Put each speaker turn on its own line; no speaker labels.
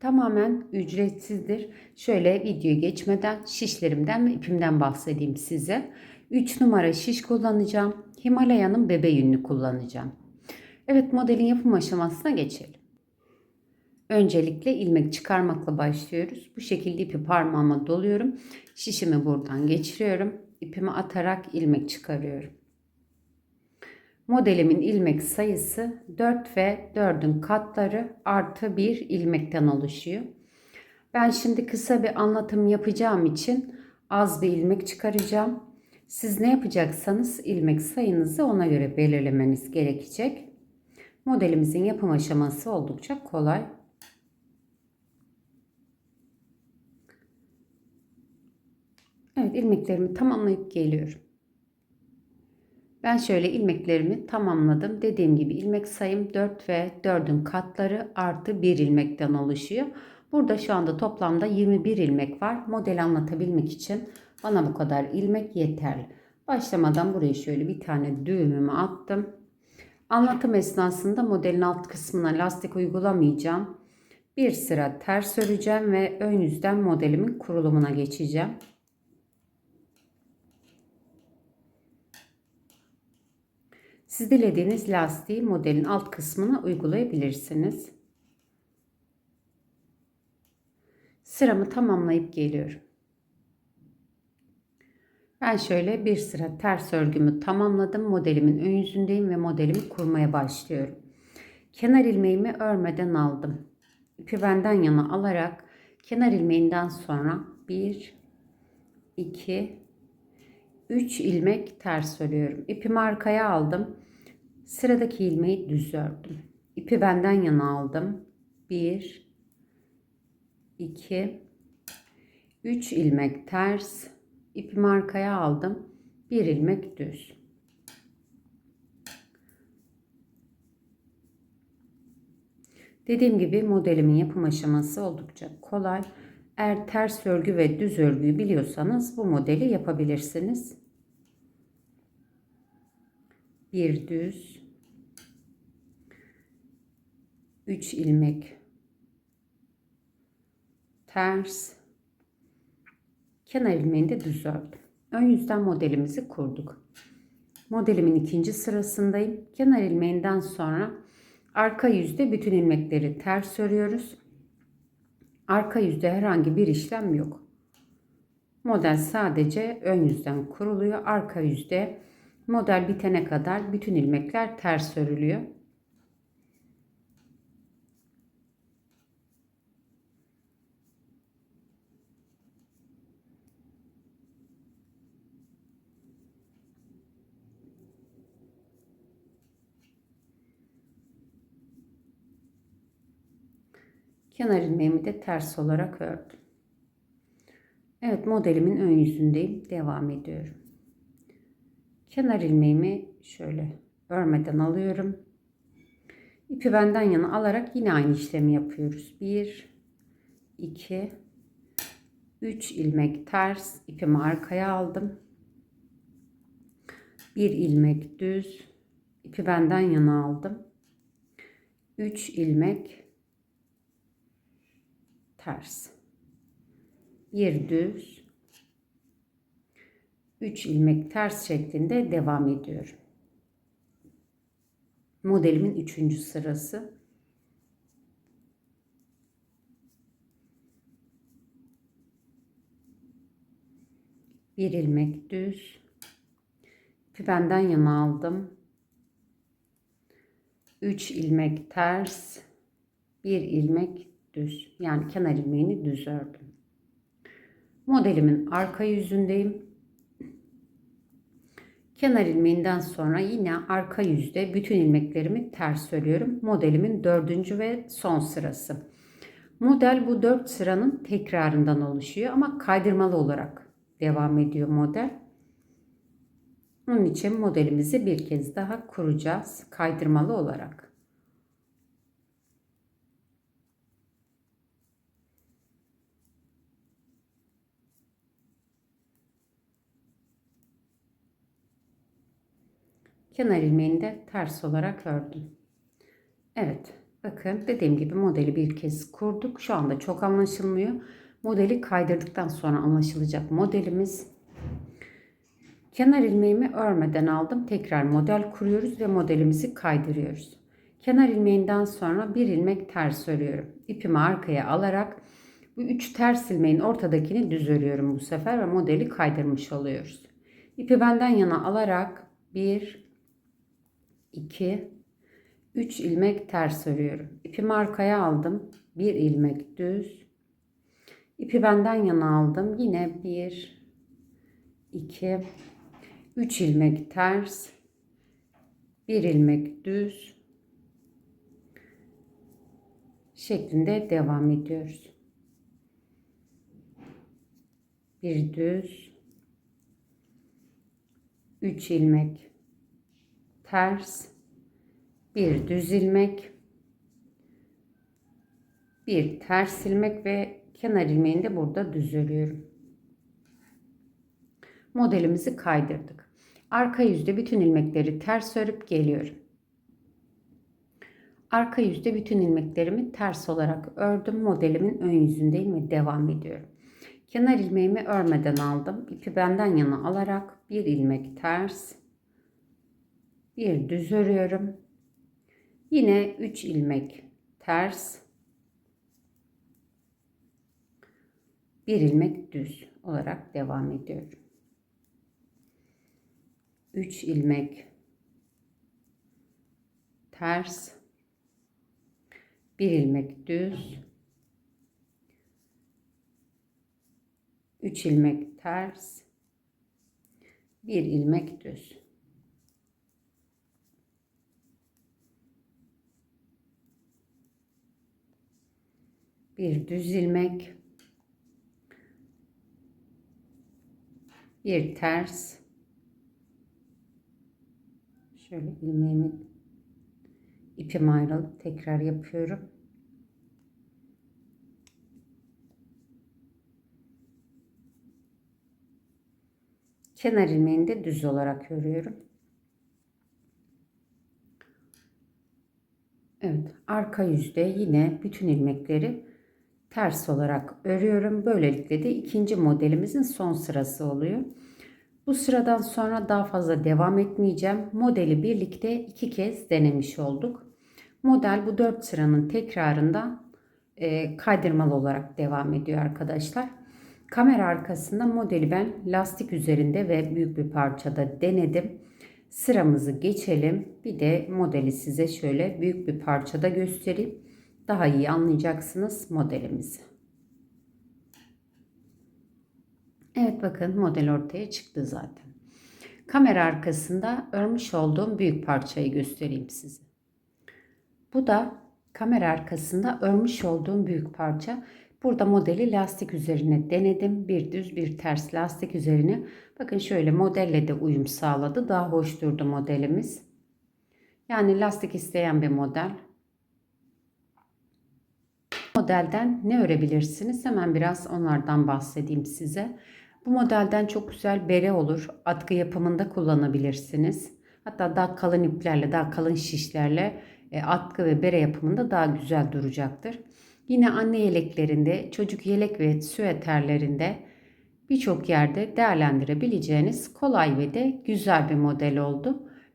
tamamen ücretsizdir. Şöyle videoyu geçmeden şişlerimden ve ipimden bahsedeyim size. 3 numara şiş kullanacağım. Himalaya'nın bebe yününü kullanacağım. Evet modelin yapım aşamasına geçelim. Öncelikle ilmek çıkarmakla başlıyoruz. Bu şekilde ipi parmağıma doluyorum. Şişimi buradan geçiriyorum. İpimi atarak ilmek çıkarıyorum. Modelimin ilmek sayısı 4 ve 4'ün katları artı 1 ilmekten oluşuyor. Ben şimdi kısa bir anlatım yapacağım için az bir ilmek çıkaracağım. Siz ne yapacaksanız ilmek sayınızı ona göre belirlemeniz gerekecek. Modelimizin yapım aşaması oldukça kolay. Evet ilmeklerimi tamamlayıp geliyorum. Ben şöyle ilmeklerimi tamamladım. Dediğim gibi ilmek sayım 4 ve 4'ün katları artı 1 ilmekten oluşuyor. Burada şu anda toplamda 21 ilmek var. Model anlatabilmek için bana bu kadar ilmek yeterli. Başlamadan buraya şöyle bir tane düğümümü attım. Anlatım esnasında modelin alt kısmına lastik uygulamayacağım. Bir sıra ters öreceğim ve ön yüzden modelimin kurulumuna geçeceğim. Siz dilediğiniz lastiği modelin alt kısmına uygulayabilirsiniz. Sıramı tamamlayıp geliyorum. Ben şöyle bir sıra ters örgümü tamamladım. Modelimin ön yüzündeyim ve modelimi kurmaya başlıyorum. Kenar ilmeğimi örmeden aldım. İpi benden yana alarak kenar ilmeğinden sonra 1 2 3 ilmek ters örüyorum. İpimi arkaya aldım. Sıradaki ilmeği düz ördüm. İpi benden yana aldım. 1 2 3 ilmek ters. İpimi arkaya aldım. 1 ilmek düz. Dediğim gibi modelimin yapım aşaması oldukça kolay. Eğer ters örgü ve düz örgüyü biliyorsanız bu modeli yapabilirsiniz. Bir düz, 3 ilmek ters, kenar ilmeğini de düz ördüm. Ön yüzden modelimizi kurduk. Modelimin ikinci sırasındayım. Kenar ilmeğinden sonra arka yüzde bütün ilmekleri ters örüyoruz. Arka yüzde herhangi bir işlem yok. Model sadece ön yüzden kuruluyor. Arka yüzde model bitene kadar bütün ilmekler ters örülüyor. Kenar ilmeğimi de ters olarak ördüm. Evet modelimin ön yüzündeyim. Devam ediyorum. Kenar ilmeğimi şöyle örmeden alıyorum. İpi benden yana alarak yine aynı işlemi yapıyoruz. 1 2 3 ilmek ters ipimi arkaya aldım. 1 ilmek düz ipi benden yana aldım. 3 ilmek ters. Bir düz. 3 ilmek ters şeklinde devam ediyorum. Modelimin üçüncü sırası. Bir ilmek düz. İpi benden yana aldım. 3 ilmek ters. Bir ilmek düz yani kenar ilmeğini düz ördüm. Modelimin arka yüzündeyim. Kenar ilmeğinden sonra yine arka yüzde bütün ilmeklerimi ters örüyorum. Modelimin dördüncü ve son sırası. Model bu 4 sıranın tekrarından oluşuyor ama kaydırmalı olarak devam ediyor model. Onun için modelimizi bir kez daha kuracağız kaydırmalı olarak. Kenar ilmeğini de ters olarak ördüm. Evet bakın dediğim gibi modeli bir kez kurduk. Şu anda çok anlaşılmıyor. Modeli kaydırdıktan sonra anlaşılacak modelimiz. Kenar ilmeğimi örmeden aldım. Tekrar model kuruyoruz ve modelimizi kaydırıyoruz. Kenar ilmeğinden sonra bir ilmek ters örüyorum. İpimi arkaya alarak bu üç ters ilmeğin ortadakini düz örüyorum bu sefer ve modeli kaydırmış oluyoruz. İpi benden yana alarak bir 2 3 ilmek ters örüyorum. İpimi arkaya aldım. 1 ilmek düz. İpi benden yana aldım. Yine 1 2 3 ilmek ters. 1 ilmek düz şeklinde devam ediyoruz. Bir düz 3 ilmek ters, bir düz ilmek, bir ters ilmek ve kenar ilmeğini de burada düz örüyorum. Modelimizi kaydırdık. Arka yüzde bütün ilmekleri ters örüp geliyorum. Arka yüzde bütün ilmeklerimi ters olarak ördüm. Modelimin ön yüzündeyim ve devam ediyorum. Kenar ilmeğimi örmeden aldım. İpi benden yana alarak bir ilmek ters, bir düz örüyorum. Yine 3 ilmek ters. Bir ilmek düz olarak devam ediyorum. 3 ilmek ters. Bir ilmek düz. 3 ilmek ters. Bir ilmek düz. Bir düz ilmek, bir ters, şöyle ilmeğimi ipim ayrılıp tekrar yapıyorum. Kenar ilmeğini de düz olarak örüyorum. Evet, arka yüzde yine bütün ilmekleri ters olarak örüyorum. Böylelikle de ikinci modelimizin son sırası oluyor. Bu sıradan sonra daha fazla devam etmeyeceğim. Modeli birlikte iki kez denemiş olduk. Model bu dört sıranın tekrarında e, kaydırmalı olarak devam ediyor arkadaşlar. Kamera arkasında modeli ben lastik üzerinde ve büyük bir parçada denedim. Sıramızı geçelim. Bir de modeli size şöyle büyük bir parçada göstereyim daha iyi anlayacaksınız modelimizi. Evet bakın model ortaya çıktı zaten. Kamera arkasında örmüş olduğum büyük parçayı göstereyim size. Bu da kamera arkasında örmüş olduğum büyük parça. Burada modeli lastik üzerine denedim. Bir düz bir ters lastik üzerine. Bakın şöyle modelle de uyum sağladı. Daha hoş durdu modelimiz. Yani lastik isteyen bir model modelden ne örebilirsiniz? Hemen biraz onlardan bahsedeyim size. Bu modelden çok güzel bere olur. Atkı yapımında kullanabilirsiniz. Hatta daha kalın iplerle, daha kalın şişlerle e, atkı ve bere yapımında daha güzel duracaktır. Yine anne yeleklerinde, çocuk yelek ve süeterlerinde birçok yerde değerlendirebileceğiniz kolay ve de güzel bir model oldu.